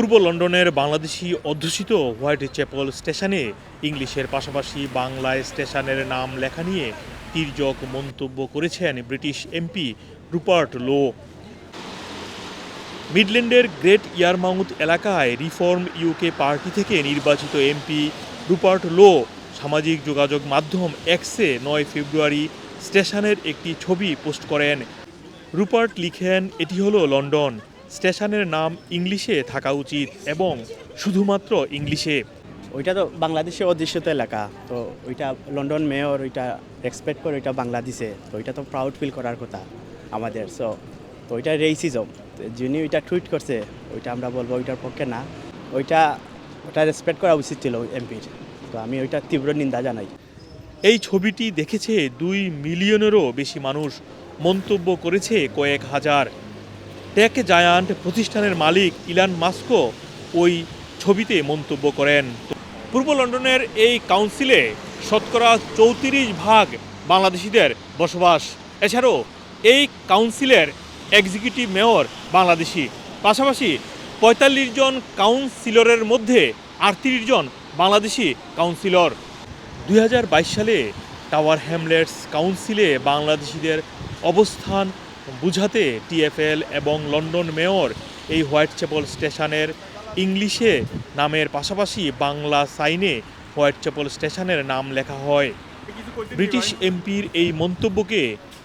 পূর্ব লন্ডনের বাংলাদেশি অধ্যুষিত white chapel স্টেশনে ইংলিশের পাশাপাশি বাংলায় স্টেশনের নাম লেখা নিয়ে তির্যক মন্তব্য করেছেন ব্রিটিশ এমপি রুপার্ট লো। মিডল্যান্ডের গ্রেট ইয়ারমাউথ এলাকায় রিফর্ম ইউকে পার্টি থেকে নির্বাচিত এমপি রুপার্ট লো সামাজিক যোগাযোগ মাধ্যম এক্সে নয় ফেব্রুয়ারি স্টেশনের একটি ছবি পোস্ট করেন। রুপার্ট লিখেন, এটি হলো লন্ডন। স্টেশনের নাম ইংলিশে থাকা উচিত এবং শুধুমাত্র ইংলিশে। ওইটা তো বাংলাদেশে অধ্যুষিত এলাকা তো ওইটা লন্ডন মেয়র ওইটা এক্সপেক্ট করে ওইটা বাংলাদেশে তো ওইটা তো প্রাউড ফিল করার কথা আমাদের সো তো ওইটা রেসিজম যিনি ওইটা টুইট করছে ওইটা আমরা বলব ওইটার পক্ষে না ওইটা ওটা রেসপেক্ট করা উচিত ছিল এমপির তো আমি ওইটা তীব্র নিন্দা জানাই। এই ছবিটি দেখেছে দুই মিলিয়নেরও বেশি মানুষ মন্তব্য করেছে কয়েক হাজার টেক জায়ান্ট প্রতিষ্ঠানের মালিক ইলান মাস্কো ওই ছবিতে মন্তব্য করেন। পূর্ব লন্ডনের এই কাউন্সিলে শতকরা চৌত্রিশ ভাগ বাংলাদেশিদের বসবাস। এছাড়াও এই কাউন্সিলের এক্সিকিউটিভ মেয়র বাংলাদেশি। পাশাপাশি পঁয়তাল্লিশ জন কাউন্সিলরের মধ্যে আটত্রিশ জন বাংলাদেশি কাউন্সিলর। দু হাজার বাইশ সালে টাওয়ার হ্যামলেটস কাউন্সিলে বাংলাদেশিদের অবস্থান বুঝাতে টিএফএল এবং লন্ডন মেয়র এই হোয়াইট চ্যাপল স্টেশনের ইংলিশে নামের পাশাপাশি বাংলা সাইনে হোয়াইট চ্যাপল স্টেশনের নাম লেখা হয়। ব্রিটিশ এমপির এই মন্তব্যকে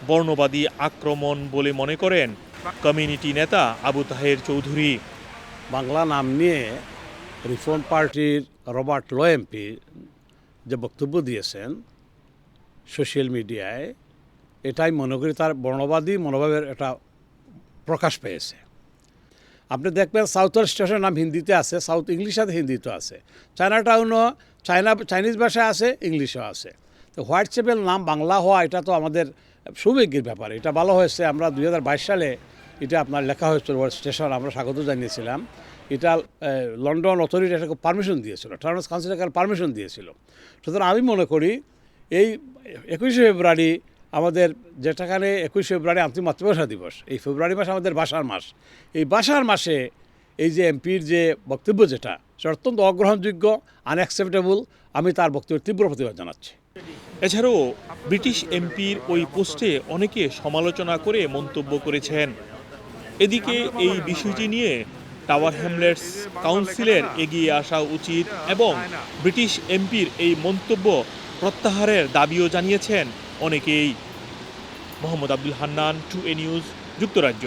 বর্ণবাদী আক্রমণ বলে মনে করেন কমিউনিটি নেতা আবু তাহের চৌধুরী। বাংলা নাম নিয়ে রিফর্ম পার্টির রবার্ট লো এমপি যে বক্তব্য দিয়েছেন সোশ্যাল মিডিয়ায় এটাই মনে করি তার বর্ণবাদী মনোভাবের একটা প্রকাশ পেয়েছে। আপনি দেখবেন সাউথের স্টেশন নাম হিন্দিতে আছে, সাউথ ইংলিশ সাথে হিন্দিতে আছে। চায়না টাউনও চায়না, চাইনিজ ভাষায় আছে, ইংলিশও আছে। তো হোয়াইট চ্যাপেল নাম বাংলা হওয়া এটা তো আমাদের সৌভাগ্যের ব্যাপার। এটা ভালো হয়েছে, আমরা দু হাজার বাইশ সালে এটা আপনার লেখা হয়েছিল স্টেশন, আমরা স্বাগত জানিয়েছিলাম। এটা লন্ডন অথরিটি এটাকে পারমিশন দিয়েছিল টার্মস কাউন্সিল পারমিশন দিয়েছিল। সুতরাং আমি মনে করি এই একুশে ফেব্রুয়ারি আমাদের যেটাখানে একুশে ফেব্রুয়ারি আন্তরিক মাতৃভাষা দিবস, এই ফেব্রুয়ারি মাস আমাদের বাসার মাস। এই বাসার মাসে এই যে এমপির যে বক্তব্য যেটা, সেটা অত্যন্ত অগ্রহণযোগ্য আনঅ্যাকসেপ্টেবল আমি তার বক্তব্যের তীব্র প্রতিবাদ জানাচ্ছি। এছাড়াও ব্রিটিশ এমপির ওই পোস্টে অনেকে সমালোচনা করে মন্তব্য করেছেন। এদিকে এই বিষয়টি নিয়ে টাওয়ার হ্যামলেটস কাউন্সিলের এগিয়ে আসা উচিত এবং ব্রিটিশ এমপির এই মন্তব্য প্রত্যাহারের দাবিও জানিয়েছেন। অনেকেই। Mohammad Abdul Hannan to a news যুক্তরাজ্য।